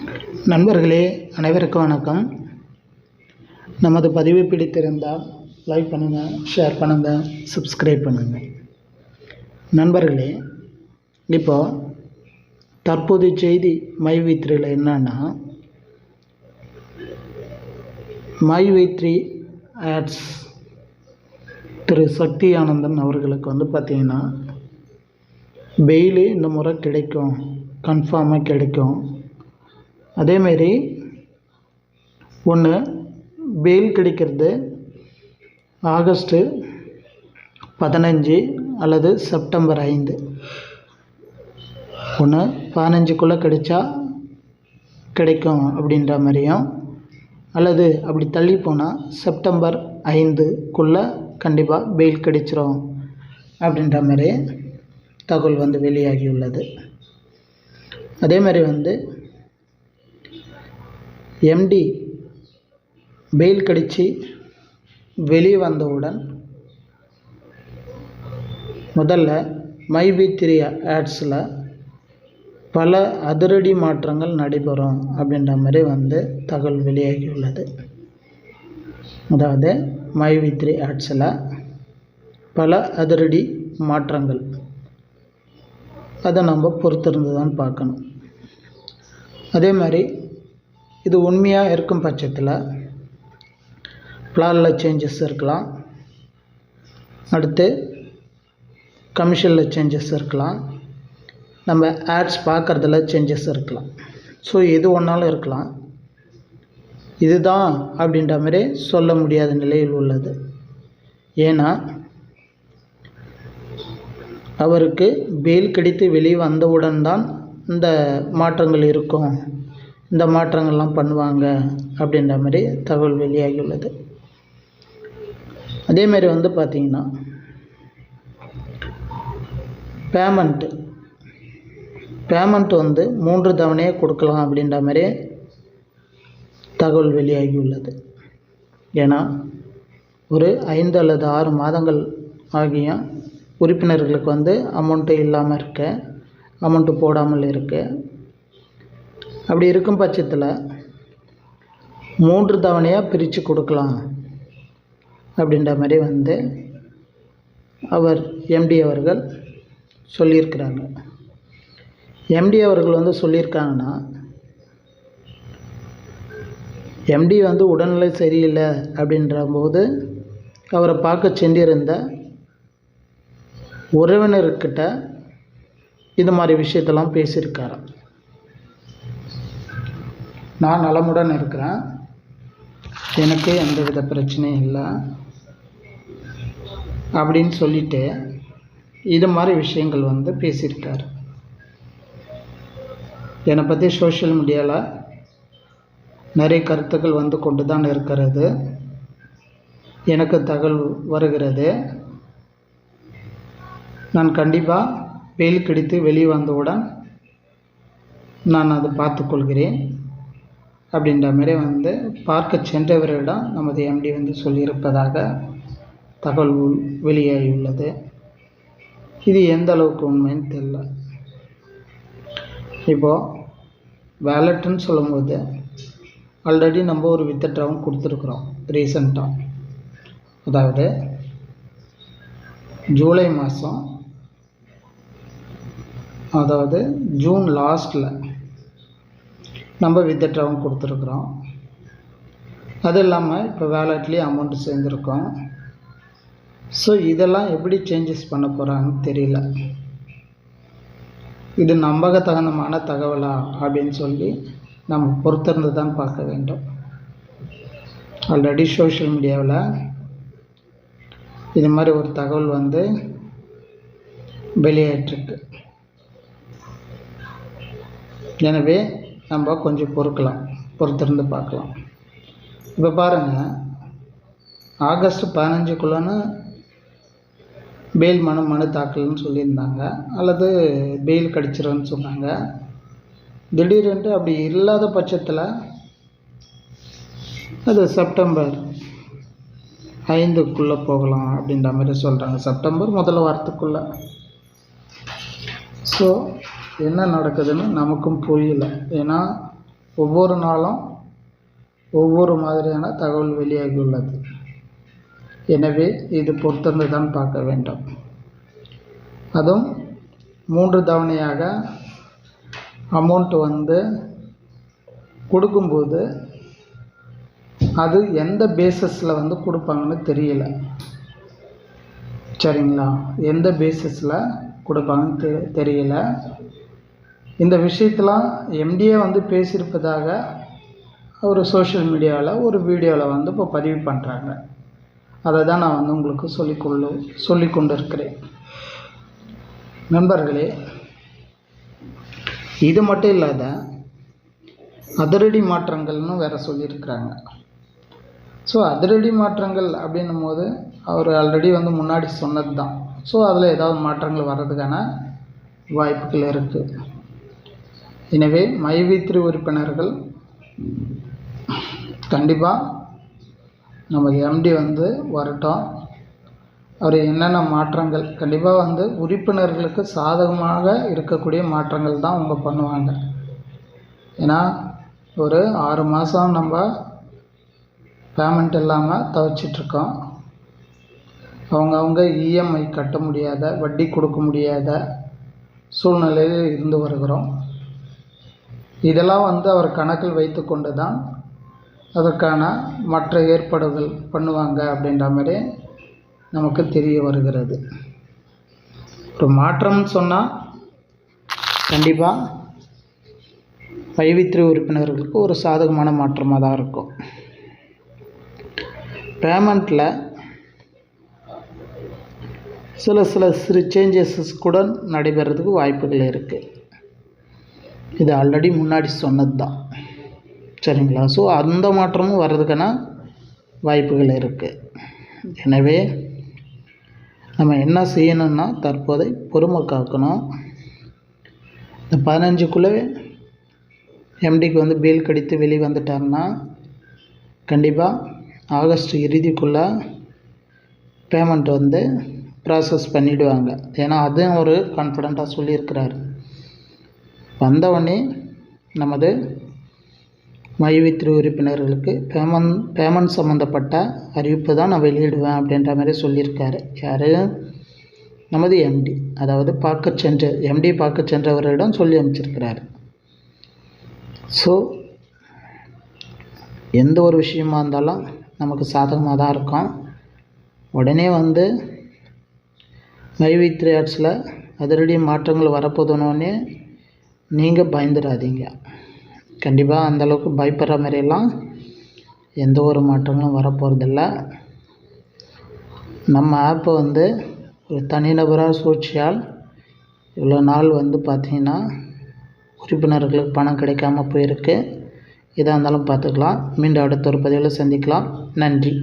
நண்பர்களே அனைவருக்கும் வணக்கம். நமது பதிவு பிடித்திருந்தால் லைக் பண்ணுங்கள் ஷேர் பண்ணுங்கள் சப்ஸ்கிரைப் பண்ணுங்கள் நண்பர்களே இப்போ தற்போது செய்தி மை வித்ரியில் என்னன்னா மை வித்ரி ஆட்ஸ் திரு சக்தி ஆனந்தன் அவர்களுக்கு வந்து பார்த்திங்கன்னா பெயிலு இந்த முறை கிடைக்கும் கன்ஃபார்மாக கிடைக்கும். அதேமாரி ஒன்று பெயில் கிடைக்கிறது ஆகஸ்ட்டு பதினஞ்சு அல்லது செப்டம்பர் ஐந்து. ஒன்று பதினஞ்சுக்குள்ளே கிடைச்சா கிடைக்கும் அப்படின்ற மாதிரியும் அல்லது அப்படி தள்ளி போனால் செப்டம்பர் ஐந்துக்குள்ளே கண்டிப்பாக பெயில் கிடைச்சிரும் அப்படின்ற மாதிரி தகவல் வந்து வெளியாகியுள்ளது. அதே மாதிரி வந்து எம்டி பெயில் கடித்து வெளியே வந்தவுடன் முதல்ல மை பி த்ரீ ஆட்ஸில் பல அதிரடி மாற்றங்கள் நடைபெறும் அப்படின்ற மாதிரி வந்து தகவல் வெளியாகியுள்ளது. அதாவது மை வி த்ரீ ஆட்ஸில் பல அதிரடி மாற்றங்கள். அதை நம்ம பொறுத்திருந்து தான் பார்க்கணும். அதே மாதிரி இது உண்மையாக இருக்கும் பட்சத்தில் பிளானில் சேஞ்சஸ் இருக்கலாம். அடுத்து கமிஷனில் சேஞ்சஸ் இருக்கலாம். நம்ம ஆட்ஸ் பார்க்குறதுல சேஞ்சஸ் இருக்கலாம். ஸோ எது ஒன்றாலும் இருக்கலாம். இதுதான் அப்படின்ற மாதிரி சொல்ல முடியாத நிலையில் உள்ளது. ஏன்னா அவருக்கு பெயில் கிடைத்து வெளியே வந்தவுடன் தான் இந்த மாற்றங்கள் இருக்கும். இந்த மாற்றங்கள்லாம் பண்ணுவாங்க அப்படின்ற மாதிரி தகவல் வெளியாகியுள்ளது. அதேமாரி வந்து பார்த்திங்கன்னா பேமெண்ட்டு பேமெண்ட் வந்து மூன்று தவணையே கொடுக்கலாம் அப்படின்ற மாதிரி தகவல் வெளியாகியுள்ளது. ஏன்னா ஒரு ஐந்து அல்லது ஆறு மாதங்கள் ஆகிய உறுப்பினர்களுக்கு வந்து அமௌண்ட்டு இல்லாமல் இருக்க அமௌண்ட்டு போடாமல் இருக்க அப்படி இருக்கும் பட்சத்தில் மூன்று தவணையாக பிரித்து கொடுக்கலாம் அப்படின்ற மாதிரி வந்து அவர் எம்டி அவர்கள் சொல்லியிருக்கிறாங்க. எம்டி அவர்கள் வந்து சொல்லியிருக்காங்கன்னா எம்டி வந்து உடல்நிலை சரியில்லை அப்படின்ற போது அவரை பார்க்க சென்றிருந்த உறவினர்கிட்ட இது மாதிரி விஷயத்தெல்லாம் பேசியிருக்காராம். நான் நலமுடன் இருக்கிறேன். எனக்கு எந்த வித பிரச்சனையும் இல்லை. அப்படின்னு சொல்லிட்டு இது மாதிரி விஷயங்கள் வந்து பேசியிருக்கார். என்னை பற்றி சோஷியல் மீடியாவில் நிறைய கருத்துக்கள் வந்து கொண்டு தான் இருக்கிறது. எனக்கு தகவல் வருகிறது. நான் கண்டிப்பாக வெயில் கிடைத்து வெளியே வந்தவுடன் நான் அதை பார்த்துக்கொள்கிறேன். அப்படின்ற மாதிரி வந்து பார்க்க சென்றவரிடம் நமது எம்டி வந்து சொல்லியிருப்பதாக தகவல் வெளியாகியுள்ளது. இது எந்த அளவுக்கு உண்மைன்னு தெரில இப்போது வேலட்டுன்னு சொல்லும்போது ஆல்ரெடி நம்ம ஒரு வித்தட்ராவும் கொடுத்துருக்குறோம் ரீசண்டாக அதாவது ஜூலை மாதம் அதாவது ஜூன் லாஸ்ட்டில் நம்ம வித்ட்ராவும் கொடுத்துருக்குறோம். அது இல்லாமல் இப்போ வேலட்லேயும் அமௌண்ட்டு சேர்ந்துருக்கோம். ஸோ இதெல்லாம் எப்படி சேஞ்சஸ் பண்ண போகிறாங்கன்னு தெரியல. இது நம்பகத்தகுந்தமான தகவலா அப்படின்னு சொல்லி நம்ம பொறுத்திருந்து தான் பார்க்க வேண்டும். ஆல்ரெடி சோஷியல் மீடியாவில் இது மாதிரி ஒரு தகவல் வந்து வெளியேற்றிருக்கு. எனவே நம்ம கொஞ்சம் பொறுக்கலாம் பொறுத்திருந்து பார்க்கலாம். இப்போ பாருங்கள் ஆகஸ்ட் பதினஞ்சுக்குள்ளன்னு பெயில் மனு மனு தாக்கல்னு சொல்லியிருந்தாங்க. அல்லது பெயில் கிடச்சிரும்னு சொன்னாங்க. திடீரென்று அப்படி இல்லாத பட்சத்தில் அது செப்டம்பர் ஐந்துக்குள்ளே போகலாம் அப்படின்ற மாதிரி சொல்கிறாங்க செப்டம்பர் முதல் வாரத்துக்குள்ளே. ஸோ என்ன நடக்குதுன்னு நமக்கும் புரியல. ஏன்னா ஒவ்வொரு நாளும் ஒவ்வொரு மாதிரியான தகவல் வெளியாகியுள்ளது. எனவே இது பொறுத்திருந்து தான் பார்க்க வேண்டும். அதுவும் மூன்று தவணையாக அமௌண்ட் வந்து கொடுக்கும்போது அது எந்த பேஸஸில் வந்து கொடுப்பாங்கன்னு தெரியல. சரிங்களா? எந்த பேஸஸில் கொடுப்பாங்கன்னு தெ தெரியல. இந்த விஷயத்தெலாம் எம்டிஏ வந்து பேசியிருப்பதாக ஒரு சோஷியல் மீடியாவில் ஒரு வீடியோவில் வந்து இப்போ பதிவு பண்ணுறாங்க அதை தான் நான் வந்து உங்களுக்கு சொல்லிக்கொள்ள சொல்லி கொண்டு இருக்கிறேன் நண்பர்களே இது மட்டும் இல்லாத அதிரடி மாற்றங்கள்னு வேறு சொல்லியிருக்கிறாங்க. ஸோ அதிரடி மாற்றங்கள் அப்படின்னும் போது அவர் ஆல்ரெடி வந்து முன்னாடி சொன்னது தான் ஸோ அதில் ஏதாவது மாற்றங்கள் வர்றதுக்கான வாய்ப்புகள் இருக்குது எனவே மைவித்திரி உறுப்பினர்கள் கண்டிப்பாக நம்ம எம்டி வந்து வரட்டும். அவர் என்னென்ன மாற்றங்கள்? கண்டிப்பாக வந்து உறுப்பினர்களுக்கு சாதகமாக இருக்கக்கூடிய மாற்றங்கள் தான் அவங்க பண்ணுவாங்க. ஏன்னா ஒரு ஆறு மாதம் நம்ம பேமெண்ட் இல்லாமல் தவிச்சிட்ருக்கோம். அவங்கவுங்க இஎம்ஐ கட்ட முடியாத வட்டி கொடுக்க முடியாத சூழ்நிலையில் இருந்து வருகிறோம். இதெல்லாம் வந்து அவர் கணக்கில் வைத்து கொண்டு தான் அதற்கான மற்ற ஏற்பாடுகள் பண்ணுவாங்க அப்படின்ற மாதிரி நமக்கு தெரிய வருகிறது. ஒரு மாற்றம்னு சொன்னால் கண்டிப்பாக வைவித்திரி உறுப்பினர்களுக்கு ஒரு சாதகமான மாற்றமாக தான் இருக்கும். பேமெண்ட்டில் சில சில சிறு சேஞ்சஸஸ் கூட நடைபெறதுக்கு வாய்ப்புகள் இருக்குது இது ஆல்ரெடி முன்னாடி சொன்னது தான் சரிங்களா? ஸோ அந்த மாற்றமும் வர்றதுக்கான வாய்ப்புகள் இருக்குது எனவே நம்ம என்ன செய்யணும்னா தற்போதை பொறுமை காக்கணும். இந்த பதினஞ்சுக்குள்ளே எம்டிக்கு வந்து பீல் கடித்து வெளியே வந்துட்டாருன்னா கண்டிப்பாக ஆகஸ்ட் இறுதிக்குள்ளே பேமெண்ட் வந்து ப்ராசஸ் பண்ணிவிடுவாங்க ஏன்னா அதுவும் ஒரு கான்ஃபிடண்ட்டாக சொல்லியிருக்கிறாரு. வந்தவொடனே நமது மைவித்திரி உறுப்பினர்களுக்கு பேமெண்ட் பேமெண்ட் சம்மந்தப்பட்ட அறிவிப்பு தான் நான் வெளியிடுவேன் அப்படின்ற மாதிரி சொல்லியிருக்காரு. யார்? நமது எம்டி அதாவது பார்க்க சென்ற எம்டி பார்க்க சென்றவரிடம் சொல்லி அமைச்சிருக்கிறாரு ஸோ எந்த ஒரு விஷயமா இருந்தாலும் நமக்கு சாதகமாக தான் இருக்கும். உடனே வந்து மைவித்ரி ஆர்ட்ஸில் அதிரடி மாற்றங்கள் வரப்போதுனோடனே நீங்கள் பயந்துடாதீங்க. கண்டிப்பாக அந்தளவுக்கு பயப்படுற மாதிரியெல்லாம் எந்த ஒரு மாற்றங்களும் வரப்போகிறதில்ல நம்ம ஆப்பை வந்து ஒரு தனிநபராக சூழ்ச்சியால் இவ்வளோ நாள் வந்து பார்த்திங்கன்னா உறுப்பினர்களுக்கு பணம் கிடைக்காம போயிருக்கு. எதாக இருந்தாலும் பார்த்துக்கலாம். மீண்டும் அடுத்த ஒரு பதிவில் சந்திக்கலாம். நன்றி.